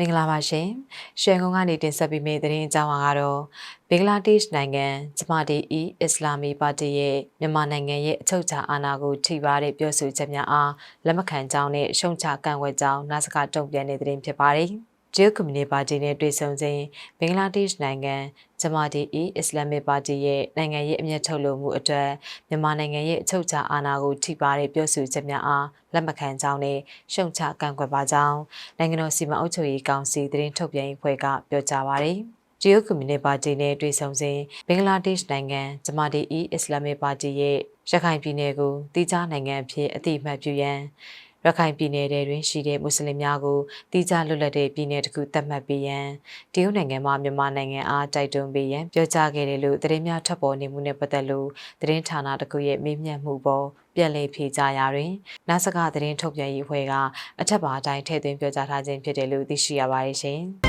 မင်္ဂလာပါရှင်။ရွှေကုန်းကနေတင်ဆက်ပေးမယ့်သတင်းအကြောင်းအရာကတော့ဘင်္ဂလားဒေ့ရှ်နိုင်ငံဂျမာဒီအီအစ္စလာမီပါတီရဲ့မြန်မာနိုင်ငံရဲ့အချုပ်အခြာအာဏာကိုထိပါတဲ့ပြောဆိုချက်များအားလက်မခံကြောင်းနဲ့ရှုံချကန့်ကွက်ကြောင်းနာစကတုံ့ပြန်တဲ့သတင်းဖြစ်ပါတယ်။ ဂျီယိုကွန်မြူနတီပါတီနဲ့တွေ့ဆုံစဉ်ဘင်္ဂလားဒေ့ရှ်နိုင်ငံဂျမာဒီအီအစ္စလာမစ်ပါတီရဲ့နိုင်ငံရေးအမျက်ထုတ်လို့မှုအတွက်မြန်မာနိုင်ငံရဲ့အချုပ်အခြာအာဏာကိုထိပါတဲ့ပြောဆိုချက်များအားလက်မခံကြောင်းနဲ့ရှုံချကန့်ကွက်ပါကြောင်းနိုင်ငံတော်စီမံအုပ်ချုပ်ရေးကောင်စီသတင်းထုတ်ပြန်ရေးဖွဲ့ကပြောကြားပါရယ်ဂျီယိုကွန်မြူနတီပါတီနဲ့တွေ့ဆုံစဉ်ဘင်္ဂလားဒေ့ရှ်နိုင်ငံဂျမာဒီအီအစ္စလာမစ်ပါတီရဲ့ရခိုင်ပြည်နယ်ကိုတိကျနိုင်ငံအဖြစ်အတိအမှတ်ပြုရန် ရခိုင်ပြည်နယ်တွင်ရှိတဲ့မွတ်စလင်များကိုတိကျလွတ်လပ်တဲ့ပြည်နယ်တစ်ခုသတ်မှတ်ပေးရန်တရုတ်နိုင်ငံမှမြန်မာနိုင်ငံအားတိုက်တွန်းပေးရန်ပြောကြားခဲ့တယ်လို့သတင်းများထပ်ပေါ်နေမှုနဲ့ပတ်သက်လို့သတင်းဌာနတစ်ခုရဲ့မေးမြန်းမှုပေါ်ပြန်လည်ဖြေကြားရာတွင်နာစကသတင်းထုတ်ပြန်ရေးအဖွဲ့ကအထက်ပါအတိုင်းထည့်သွင်းပြောကြားထားခြင်းဖြစ်တယ်လို့သိရှိရပါတယ်ရှင်။